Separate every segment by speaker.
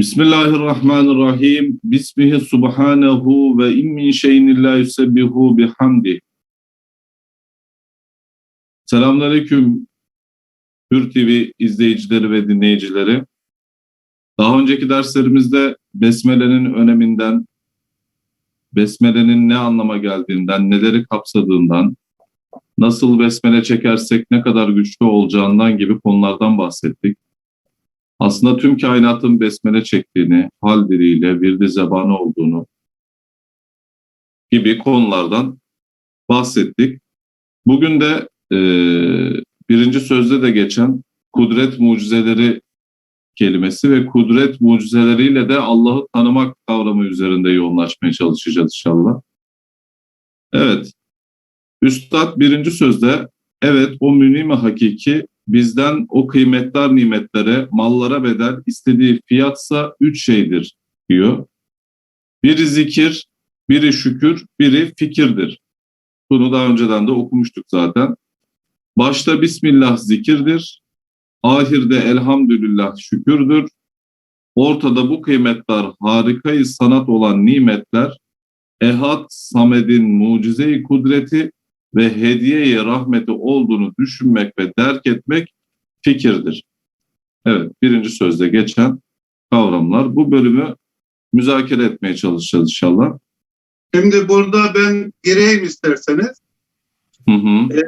Speaker 1: Bismillahirrahmanirrahim. Bismihi subhanehu ve in min şeyin illa yusebbihu bihamdi. Selamünaleyküm Hür TV izleyicileri ve dinleyicileri. Daha önceki derslerimizde Besmele'nin öneminden, Besmele'nin ne anlama geldiğinden, neleri kapsadığından, nasıl Besmele çekersek ne kadar güçlü olacağından gibi konulardan bahsettik. Aslında tüm kainatın besmele çektiğini, hal diliyle virdi zebanı olduğunu gibi konulardan bahsettik. Bugün de e, birinci sözde de geçen kudret mucizeleri kelimesi ve kudret mucizeleriyle de Allah'ı tanımak kavramı üzerinde yoğunlaşmaya çalışacağız inşallah. Evet, Üstad birinci sözde evet o münime hakiki bizden o kıymetler nimetlere, mallara bedel istediği fiyatsa üç şeydir diyor. Biri zikir, biri şükür, biri fikirdir. Bunu daha önceden de okumuştuk zaten. Başta Bismillah zikirdir, ahirde elhamdülillah şükürdür. Ortada bu kıymetler harikayı sanat olan nimetler, Ehad Samed'in mucize-i kudreti ve hediyeye rahmeti olduğunu düşünmek ve derk etmek fikirdir. Evet, birinci sözde geçen kavramlar. Bu bölümü müzakere etmeye çalışacağız inşallah.
Speaker 2: Şimdi burada ben gireyim isterseniz.
Speaker 1: Hı hı.
Speaker 2: E,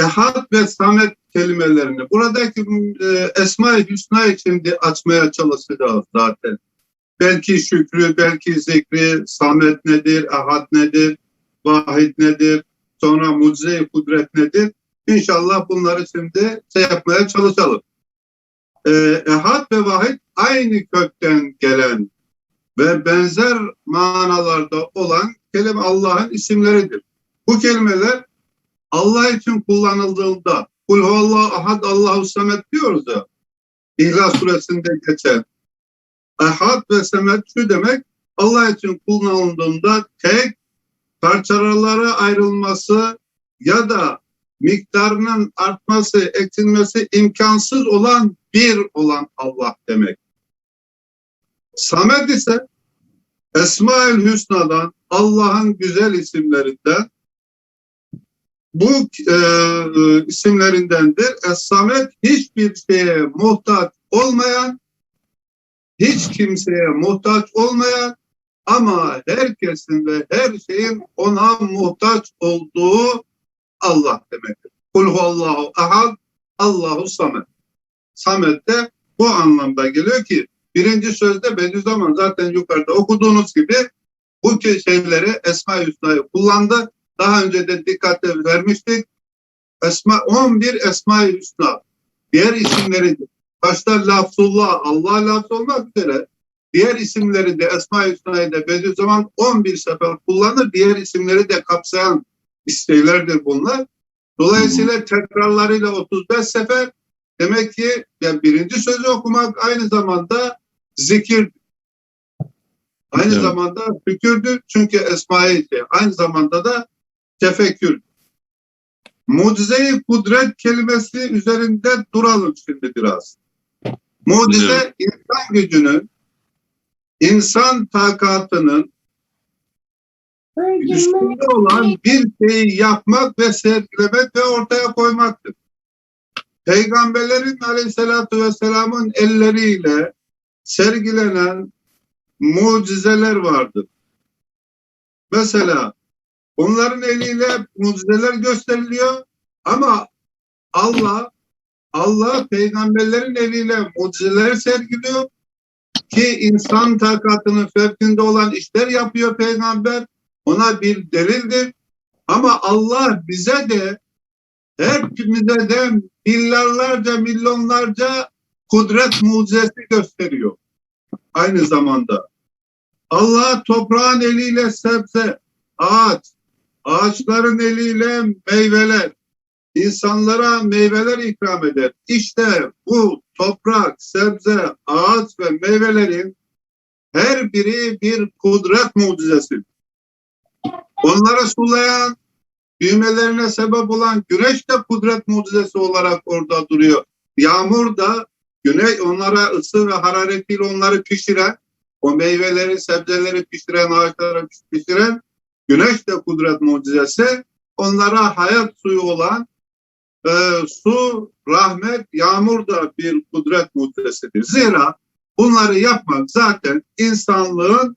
Speaker 2: ehad ve samet kelimelerini buradaki e, Esma-i Hüsna şimdi açmaya çalışacağız zaten. Belki şükrü, belki zikri, samet nedir, ehad nedir, vahid nedir, sonra mucize kudret nedir? İnşallah bunları şimdi şey yapmaya çalışalım. Ee, ehad ve vahid aynı kökten gelen ve benzer manalarda olan kelime Allah'ın isimleridir. Bu kelimeler Allah için kullanıldığında Kul huvallahu ahad Allahu samet diyoruz ya İhlas suresinde geçen ehad ve semet şu demek Allah için kullanıldığında tek parçalara ayrılması ya da miktarının artması, eksilmesi imkansız olan bir olan Allah demek. Samet ise Esma-ül Hüsna'dan Allah'ın güzel isimlerinden bu e, isimlerindendir. Es-Samet hiçbir şeye muhtaç olmayan, hiç kimseye muhtaç olmayan ama herkesin ve her şeyin ona muhtaç olduğu Allah demektir. Kul huvallahu ahad, Allahu samet. Samet de bu anlamda geliyor ki birinci sözde Bediüzzaman zaten yukarıda okuduğunuz gibi bu şeyleri Esma-i Hüsna'yı kullandı. Daha önce de dikkatle vermiştik. Esma 11 Esma-i Hüsna. Diğer isimleri başta lafzullah, Allah lafz olmak üzere diğer isimleri de Esma-i Hüsna'yı Bediüzzaman 11 sefer kullanır. Diğer isimleri de kapsayan isteğlerdir bunlar. Dolayısıyla tekrarlarıyla 35 sefer demek ki yani birinci sözü okumak aynı zamanda zikir. Aynı
Speaker 1: Evet.
Speaker 2: zamanda fikürdür. Çünkü esma-i şey. Aynı zamanda da tefekkür. Mucize-i kudret kelimesi üzerinde duralım şimdi biraz. Mucize
Speaker 1: Evet.
Speaker 2: insan gücünün, insan takatının üstünde olan bir şeyi yapmak ve sergilemek ve ortaya koymaktır. Peygamberlerin aleyhissalatü vesselamın elleriyle sergilenen mucizeler vardır. Mesela onların eliyle mucizeler gösteriliyor ama Allah Allah peygamberlerin eliyle mucizeler sergiliyor ki insan takatının fevkinde olan işler yapıyor peygamber ona bir delildir. Ama Allah bize de hepimize de milyarlarca milyonlarca kudret mucizesi gösteriyor. Aynı zamanda Allah toprağın eliyle sebze, ağaç, ağaçların eliyle meyveler, insanlara meyveler ikram eder. İşte bu toprak, sebze, ağaç ve meyvelerin her biri bir kudret mucizesi. Onları sulayan, büyümelerine sebep olan güneş de kudret mucizesi olarak orada duruyor. Yağmur da Güneş onlara ısı ve hararetiyle onları pişiren, o meyveleri, sebzeleri pişiren, ağaçları pişiren güneş de kudret mucizesi. Onlara hayat suyu olan e, su, rahmet, yağmur da bir kudret mucizesidir. Zira bunları yapmak zaten insanlığın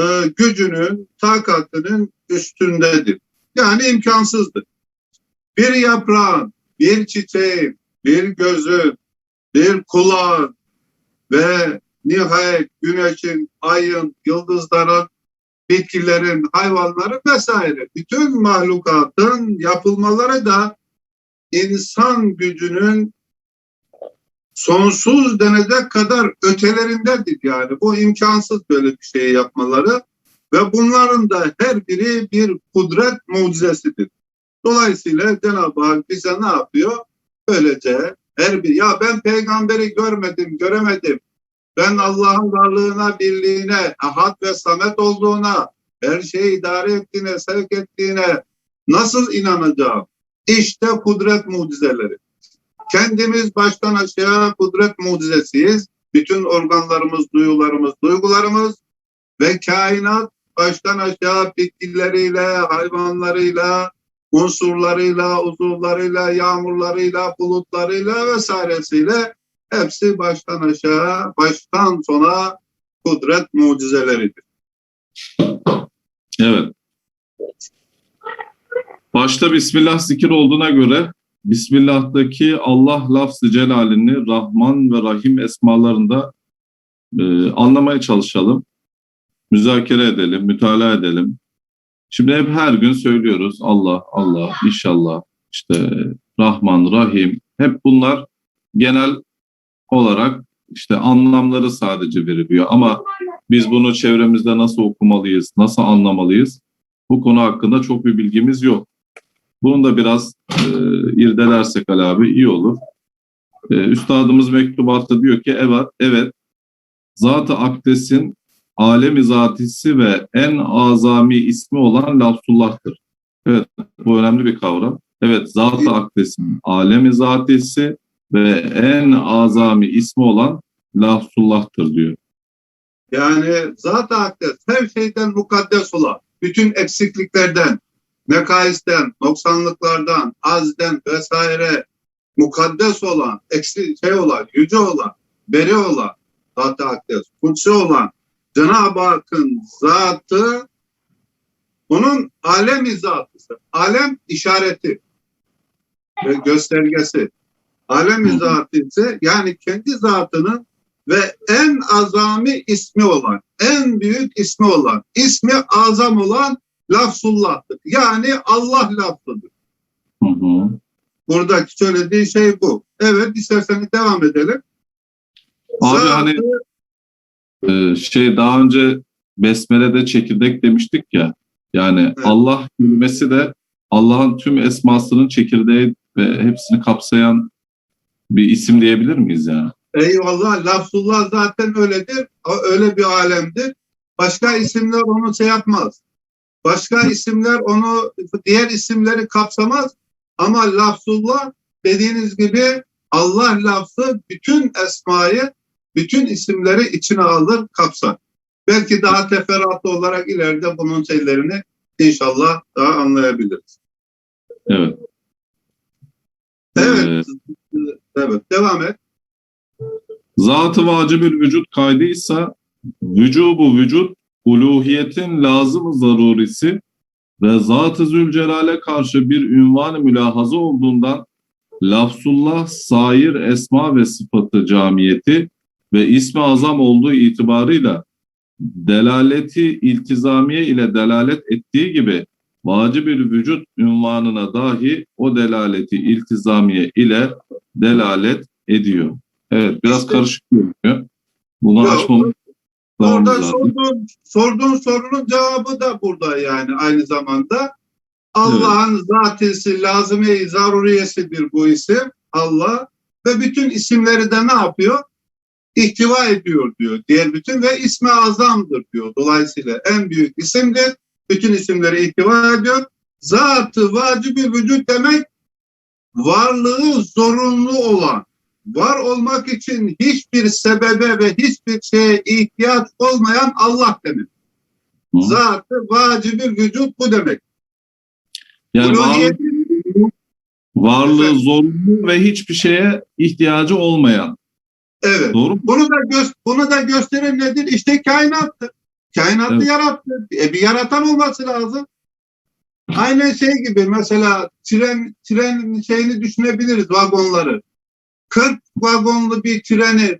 Speaker 2: e, gücünün, takatının üstündedir. Yani imkansızdır. Bir yaprağın, bir çiçeğin, bir gözün, bir kulağın ve nihayet güneşin, ayın, yıldızların, bitkilerin, hayvanların vesaire bütün mahlukatın yapılmaları da insan gücünün sonsuz denecek kadar ötelerindedir yani. Bu imkansız böyle bir şey yapmaları ve bunların da her biri bir kudret mucizesidir. Dolayısıyla Cenab-ı Hak bize ne yapıyor? Böylece her bir ya ben peygamberi görmedim, göremedim. Ben Allah'ın varlığına, birliğine, ahad ve samet olduğuna, her şeyi idare ettiğine, sevk ettiğine nasıl inanacağım? İşte kudret mucizeleri. Kendimiz baştan aşağı kudret mucizesiyiz. Bütün organlarımız, duyularımız, duygularımız ve kainat baştan aşağı bitkileriyle, hayvanlarıyla, unsurlarıyla, uzuvlarıyla, yağmurlarıyla, bulutlarıyla vesairesiyle hepsi baştan aşağı, baştan sona kudret mucizeleridir.
Speaker 1: Evet. Başta Bismillah zikir olduğuna göre Bismillah'taki Allah lafzı celalini Rahman ve Rahim esmalarında e, anlamaya çalışalım. Müzakere edelim, mütalaa edelim. Şimdi hep her gün söylüyoruz Allah, Allah, inşallah, işte Rahman, Rahim. Hep bunlar genel olarak işte anlamları sadece veriliyor. Ama biz bunu çevremizde nasıl okumalıyız, nasıl anlamalıyız? Bu konu hakkında çok bir bilgimiz yok. Bunu da biraz e, irdelersek Ali abi iyi olur. E, üstadımız mektubatta diyor ki evet, evet Zat-ı Akdes'in alemi zatisi ve en azami ismi olan Lafzullah'tır. Evet bu önemli bir kavram. Evet Zat-ı Akdes'in alemi zatisi ve en azami ismi olan Lafzullah'tır diyor.
Speaker 2: Yani zat-ı akdes her şeyden mukaddes olan, bütün eksikliklerden, mekaisten, noksanlıklardan, azden vesaire mukaddes olan, eksik şey olan, yüce olan, beri olan, zat-ı akdes, kutsi olan Cenab-ı Hakk'ın zatı onun alem izatısı. Alem işareti ve göstergesi. Alem izatısı yani kendi zatının ve en azami ismi olan, en büyük ismi olan, ismi azam olan lafzullah'tır. Yani Allah lafzıdır.
Speaker 1: Hı hı.
Speaker 2: Buradaki söylediği şey bu. Evet isterseniz devam edelim.
Speaker 1: Abi
Speaker 2: Zatı-
Speaker 1: hani e, şey daha önce Besmele'de çekirdek demiştik ya. Yani
Speaker 2: Evet.
Speaker 1: Allah kelimesi de Allah'ın tüm esmasının çekirdeği ve hepsini kapsayan bir isim diyebilir miyiz yani?
Speaker 2: Eyvallah lafzullah zaten öyledir. Öyle bir alemdir. Başka isimler onu şey yapmaz. Başka isimler onu diğer isimleri kapsamaz. Ama lafzullah dediğiniz gibi Allah lafzı bütün esmayı, bütün isimleri içine alır, kapsar. Belki daha teferruatlı olarak ileride bunun şeylerini inşallah daha anlayabiliriz.
Speaker 1: Evet.
Speaker 2: Evet.
Speaker 1: Ee,
Speaker 2: Evet, devam et.
Speaker 1: Zat-ı vacibül vücut kaydıysa vücubu vücut uluhiyetin lazım zarurisi ve Zat-ı Zülcelal'e karşı bir ünvan-ı mülahazı olduğundan lafzullah sair esma ve sıfatı camiyeti ve ismi azam olduğu itibarıyla delaleti iltizamiye ile delalet ettiği gibi vacibül vücut ünvanına dahi o delaleti iltizamiye ile delalet ediyor. Evet biraz karışık görünüyor. Bunu açmamız
Speaker 2: Orada
Speaker 1: lazım.
Speaker 2: sorduğun, sorduğun sorunun cevabı da burada yani aynı zamanda. Allah'ın zatisi, lazıme-i zaruriyesidir bu isim. Allah ve bütün isimleri de ne yapıyor? İhtiva ediyor diyor. Diğer bütün ve ismi azamdır diyor. Dolayısıyla en büyük isimdir. Bütün isimleri ihtiva ediyor. Zatı vacibül vücut demek varlığı zorunlu olan, var olmak için hiçbir sebebe ve hiçbir şeye ihtiyaç olmayan Allah demek.
Speaker 1: Hı.
Speaker 2: Zatı vacibi vücut bu demek.
Speaker 1: Yani varlığı,
Speaker 2: Uluhiyetin-
Speaker 1: varlığı
Speaker 2: Efendim?
Speaker 1: zorunlu ve hiçbir şeye ihtiyacı olmayan.
Speaker 2: evet.
Speaker 1: Doğru?
Speaker 2: Bunu da gö- bunu da gösteren nedir? İşte kainattır. Kainatı
Speaker 1: Evet.
Speaker 2: yarattı. E, bir yaratan olması lazım. Aynen şey gibi mesela tren tren şeyini düşünebiliriz vagonları. 40 vagonlu bir treni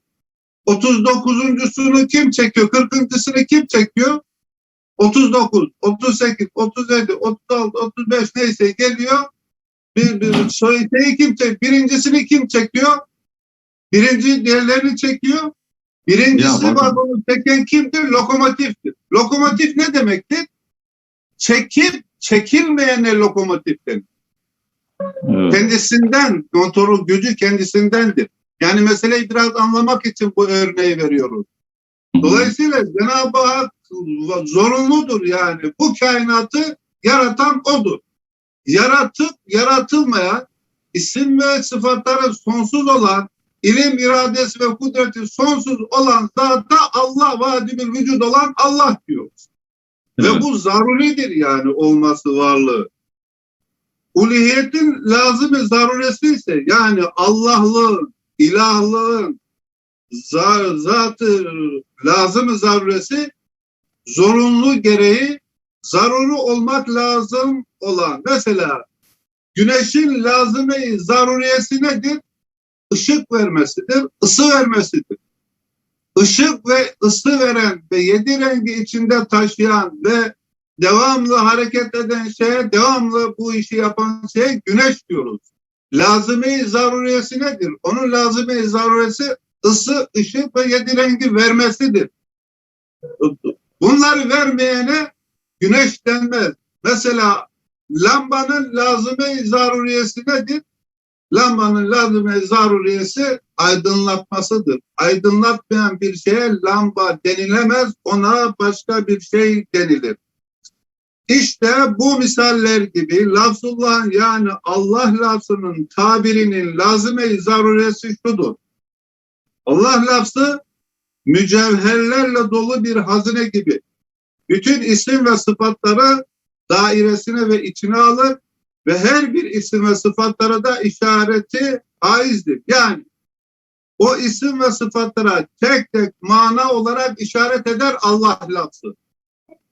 Speaker 2: 39.sunu kim çekiyor? 40.sını kim çekiyor? 39, 38, 37, 36, 35 neyse geliyor. Bir, bir şeyi kim çekiyor? Birincisini kim çekiyor? Birinci diğerlerini çekiyor. Birincisi
Speaker 1: Ya
Speaker 2: vagonu çeken kimdir? Lokomotiftir. Lokomotif ne demektir? Çekip çekilmeyene lokomotif denir.
Speaker 1: Evet.
Speaker 2: Kendisinden, motorun gücü kendisindendir. Yani meseleyi biraz anlamak için bu örneği veriyoruz. Dolayısıyla Cenab-ı Hak zorunludur yani. Bu kainatı yaratan odur. Yaratıp yaratılmayan isim ve sıfatları sonsuz olan ilim, iradesi ve kudreti sonsuz olan zata Allah vadibül vücud olan Allah diyoruz.
Speaker 1: Evet.
Speaker 2: Ve bu zaruridir yani olması varlığı. Uluhiyetin lazım zaruresi ise yani Allah'lığın, ilahlığın za- zatı lazım zaruresi zorunlu gereği zaruri olmak lazım olan mesela güneşin lazıme zaruriyesi nedir? Işık vermesidir, ısı vermesidir. Işık ve ısı veren ve yedi rengi içinde taşıyan ve devamlı hareket eden şeye, devamlı bu işi yapan şeye güneş diyoruz. Lazıme-i zaruriyesi nedir? Onun lazıme-i zaruriyesi ısı, ışık ve yedi rengi vermesidir. Bunları vermeyene güneş denmez. Mesela lambanın lazıme-i zaruriyesi nedir? Lambanın lazıme-i zaruriyesi aydınlatmasıdır. Aydınlatmayan bir şeye lamba denilemez, ona başka bir şey denilir. İşte bu misaller gibi lafzullahın yani Allah lafzının tabirinin lazıme-i zaruriyesi şudur. Allah lafzı mücevherlerle dolu bir hazine gibi. Bütün isim ve sıfatları dairesine ve içine alır ve her bir isim ve sıfatlara da işareti aizdir. Yani o isim ve sıfatlara tek tek mana olarak işaret eder Allah lafzı.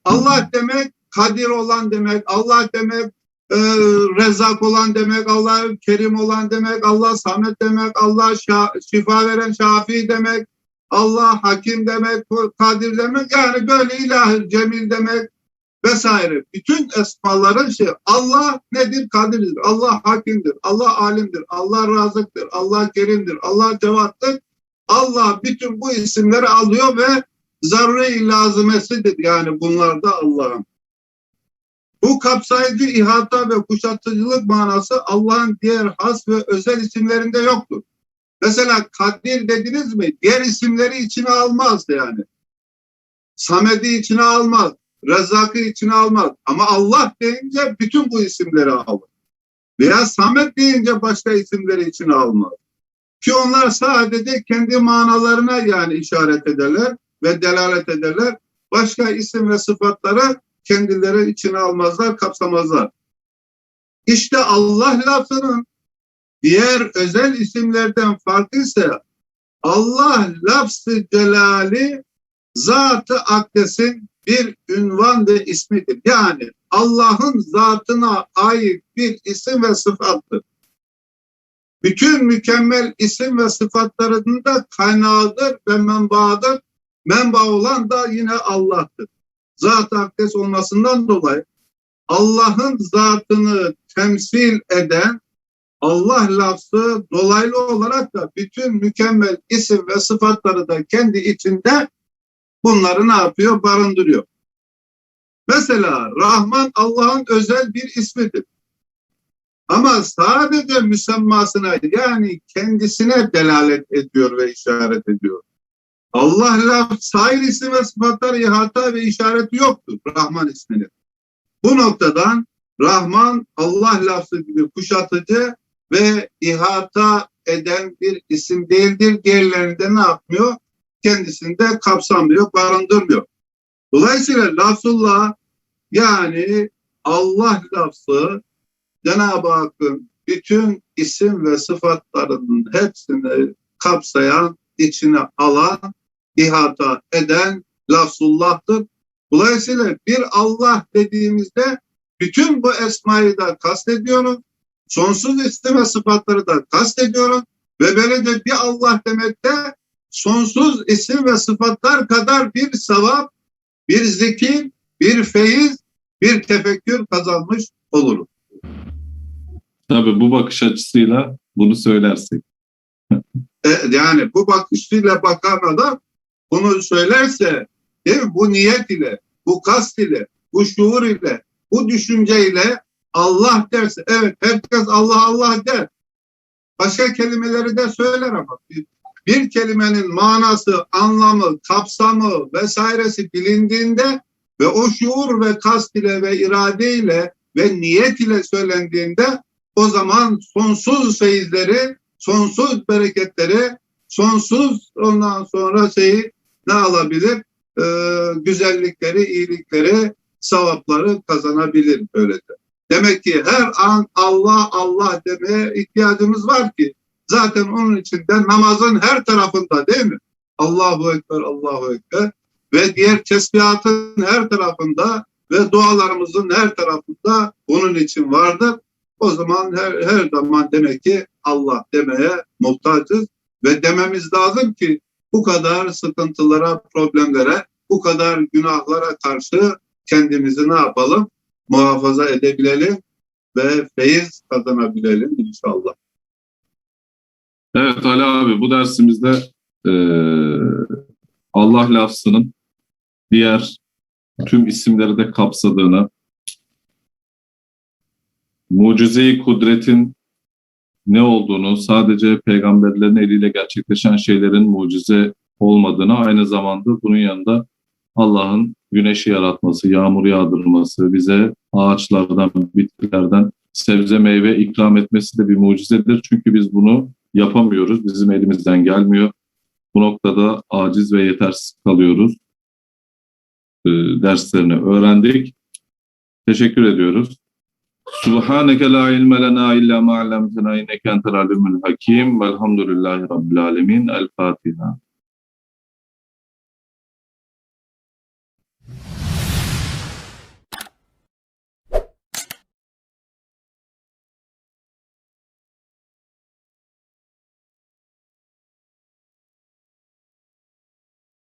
Speaker 2: Allah demek kadir olan demek, Allah demek e, rezzak olan demek, Allah kerim olan demek, Allah samet demek, Allah şa- şifa veren şafi demek, Allah hakim demek, kadir demek. Yani böyle ilahi cemil demek vesaire. Bütün esmaların şey Allah nedir? Kadirdir. Allah hakimdir. Allah alimdir. Allah razıktır. Allah kerimdir. Allah cevattır. Allah bütün bu isimleri alıyor ve zarure-i lazımesidir. Yani bunlar da Allah'ın. Bu kapsayıcı ihata ve kuşatıcılık manası Allah'ın diğer has ve özel isimlerinde yoktur. Mesela Kadir dediniz mi? Diğer isimleri içine almaz yani. Samed'i içine almaz. Rezzak'ı içine almaz. Ama Allah deyince bütün bu isimleri alır. Veya Samet deyince başka isimleri içine almaz. Ki onlar sadece kendi manalarına yani işaret ederler ve delalet ederler. Başka isim ve sıfatları kendileri içine almazlar, kapsamazlar. İşte Allah lafının diğer özel isimlerden farkı ise Allah lafzı celali zatı akdesin bir ünvan ve ismidir. Yani Allah'ın zatına ait bir isim ve sıfattır. Bütün mükemmel isim ve sıfatlarının da kaynağıdır ve menbaadır. Menba olan da yine Allah'tır. Zat-ı akdes olmasından dolayı Allah'ın zatını temsil eden Allah lafzı dolaylı olarak da bütün mükemmel isim ve sıfatları da kendi içinde bunları ne yapıyor? Barındırıyor. Mesela Rahman Allah'ın özel bir ismidir. Ama sadece müsemmasına yani kendisine delalet ediyor ve işaret ediyor. Allah laf sair isim ve sıfatlar ihata ve işareti yoktur Rahman isminin. Bu noktadan Rahman Allah lafzı gibi kuşatıcı ve ihata eden bir isim değildir. Diğerlerinde ne yapmıyor? Kendisinde kapsamıyor, barındırmıyor. Dolayısıyla lafzullah yani Allah lafzı Cenab-ı Hakk'ın bütün isim ve sıfatlarının hepsini kapsayan, içine alan, ihata eden lafzullah'tır. Dolayısıyla bir Allah dediğimizde bütün bu esmayı da kastediyorum. Sonsuz isim ve sıfatları da kastediyorum. Ve böylece bir Allah demekte sonsuz isim ve sıfatlar kadar bir sevap, bir zikir, bir feyiz, bir tefekkür kazanmış olurum.
Speaker 1: Tabii bu bakış açısıyla bunu söylersek.
Speaker 2: E, yani bu bakışıyla bakan adam bunu söylerse değil mi? Bu niyet ile, bu kast ile, bu şuur ile, bu düşünceyle Allah derse evet herkes Allah Allah der. Başka kelimeleri de söyler ama bir, bir kelimenin manası, anlamı, kapsamı vesairesi bilindiğinde ve o şuur ve kast ile ve irade ile ve niyet ile söylendiğinde o zaman sonsuz feyizleri, sonsuz bereketleri, sonsuz ondan sonra şeyi ne alabilir? Ee, güzellikleri, iyilikleri, sevapları kazanabilir böylece. Demek ki her an Allah Allah demeye ihtiyacımız var ki zaten onun içinde namazın her tarafında değil mi? Allahu Ekber, Allahu Ekber ve diğer tesbihatın her tarafında ve dualarımızın her tarafında bunun için vardır. O zaman her, her zaman demek ki Allah demeye muhtacız ve dememiz lazım ki bu kadar sıkıntılara, problemlere, bu kadar günahlara karşı kendimizi ne yapalım? Muhafaza edebilelim ve feyiz kazanabilelim inşallah.
Speaker 1: Evet Ali abi bu dersimizde eee, Allah lafzının diğer tüm isimleri de kapsadığını, mucize-i kudretin ne olduğunu, sadece peygamberlerin eliyle gerçekleşen şeylerin mucize olmadığını, aynı zamanda bunun yanında Allah'ın güneşi yaratması, yağmur yağdırması, bize ağaçlardan, bitkilerden sebze meyve ikram etmesi de bir mucizedir. Çünkü biz bunu yapamıyoruz, bizim elimizden gelmiyor. Bu noktada aciz ve yetersiz kalıyoruz. Ee, derslerini öğrendik. Teşekkür ediyoruz. Subhaneke la ilme lena illa ma allamtena inneke entel alimul hakim. Velhamdülillahi rabbil alamin. El Fatiha.